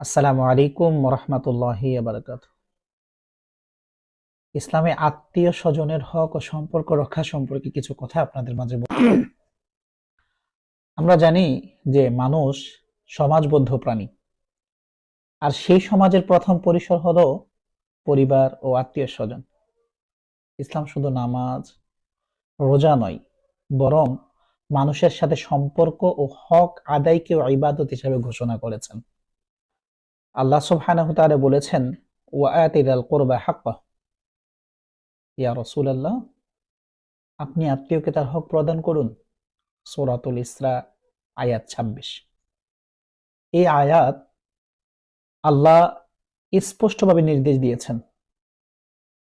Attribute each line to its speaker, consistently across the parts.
Speaker 1: আসসালামু আলাইকুম রহমতুল্লাহি বারাকাত ইসলামে আত্মীয় স্বজনের হক ও সম্পর্ক রক্ষা সম্পর্কে কিছু কথা আপনাদের মাঝে আমরা জানি যে মানুষ সমাজবদ্ধ প্রাণী। আর সেই সমাজের প্রথম পরিসর হলো পরিবার ও আত্মীয় স্বজন। ইসলাম শুধু নামাজ, রোজা নয়, বরং মানুষের সাথে সম্পর্ক ও হক আদায়কেও ইবাদত হিসেবে ঘোষণা করেছেন। আল্লাহ সুবহানাহু তাআলা বলেছেন ওয়াআতি যাল কুরবা হাক্কাহ ইয়া রাসূলুল্লাহ, আপনি আত্মীয়কে তার হক প্রদান করুন। সূরাতুল ইসরা, আয়াত ২৬ এই আয়াত আল্লাহ স্পষ্টভাবে নির্দেশ দিয়েছেন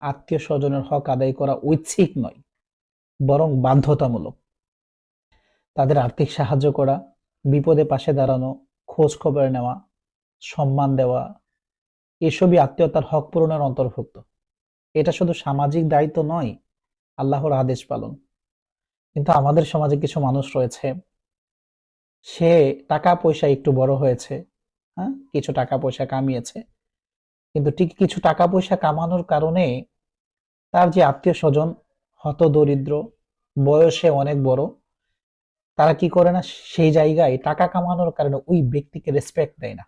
Speaker 1: আত্মীয় স্বজনের হক আদায় করা ঐচ্ছিক নয়, বরং বাধ্যতামূলক। তাদের আর্থিক সাহায্য করা, বিপদে পাশে দাঁড়ানো, খোঁজ খবর নেওয়া সম্মান দেওয়া, এসবই আত্মীয়তার হক পূরণের অন্তর্ভুক্ত। এটা শুধু সামাজিক দায়িত্ব নয়, আল্লাহর আদেশ পালন। কিন্তু আমাদের সমাজে কিছু মানুষ রয়েছে, সে টাকা পয়সা একটু বড় হয়েছে হ্যাঁ কিছু টাকা পয়সা কামিয়েছে। কিন্তু ঠিক কিছু টাকা পয়সা কামানোর কারণে তার যে আত্মীয় স্বজন হত দরিদ্র বয়সে অনেক বড়, তারা কি করে না, সেই জায়গায় টাকা কামানোর কারণে ওই ব্যক্তিকে রেসপেক্ট দেয় না।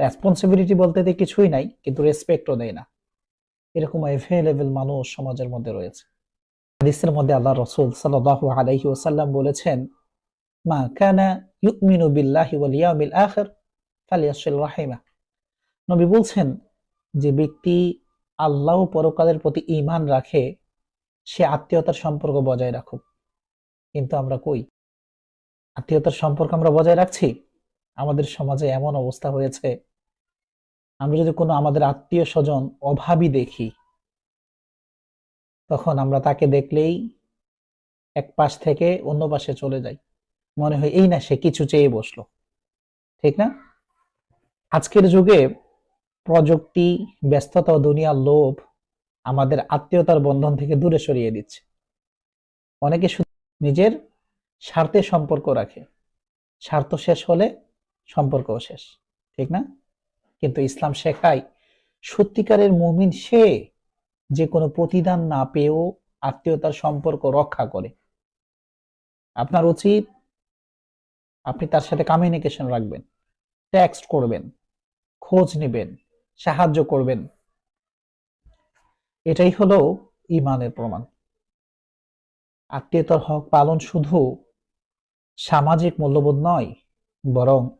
Speaker 1: রেসপন্সিবিলিটি বলতে তো কিছুই নাই, কিন্তু রেসপেক্টও দেয় না। এরকম অ্যাভেলেবেল মানুষ সমাজের মধ্যে রয়েছে। হাদিসের মধ্যে আল্লাহ রসুল সাল্লাল্লাহু আলাইহি ওয়াসাল্লাম বলেছেন, মা কানা ইউমিনু বিল্লাহি ওয়াল ইয়াউমিল আখির ফালিয়াসিল রাহিমা। নবী বলছেন, যে ব্যক্তি আল্লাহ পরকালের প্রতি ঈমান রাখে, সে আত্মীয়তার সম্পর্ক বজায় রাখুক। কিন্তু আমরা কই? আত্মীয়তার সম্পর্ক আমরা বজায় রাখছি? আমাদের সমাজে এমন অবস্থা হয়েছে আমরা যদি কোনো আমাদের আত্মীয় স্বজন অভাবী দেখি, তখন আমরা তাকে দেখলেই এক পাশ থেকে অন্য পাশে চলে যাই। মনে হয়, এই না, সে কিছু চেয়ে বসল। ঠিক না? আজকের যুগে প্রযুক্তি, ব্যস্ততা ও দুনিয়ার লোভ আমাদের আত্মীয়তার বন্ধন থেকে দূরে সরিয়ে দিচ্ছে। অনেকে শুধু নিজের স্বার্থে সম্পর্ক রাখে। স্বার্থ শেষ হলে সম্পর্কও শেষ। ঠিক না? কিন্তু ইসলাম শেখায়, সত্যিকারের মুমিন সে যে কোনো প্রতিদান না পেয়েও আত্মীয়তার সম্পর্ক রক্ষা করে। আপনার উচিত আপনি তার সাথে কমিউনিকেশন রাখবেন টেক্সট করবেন, খোঁজ নেবেন, সাহায্য করবেন। এটাই হলো ইমানের প্রমাণ। আত্মীয়তার হক পালন শুধু সামাজিক মূল্যবোধ নয়, বরং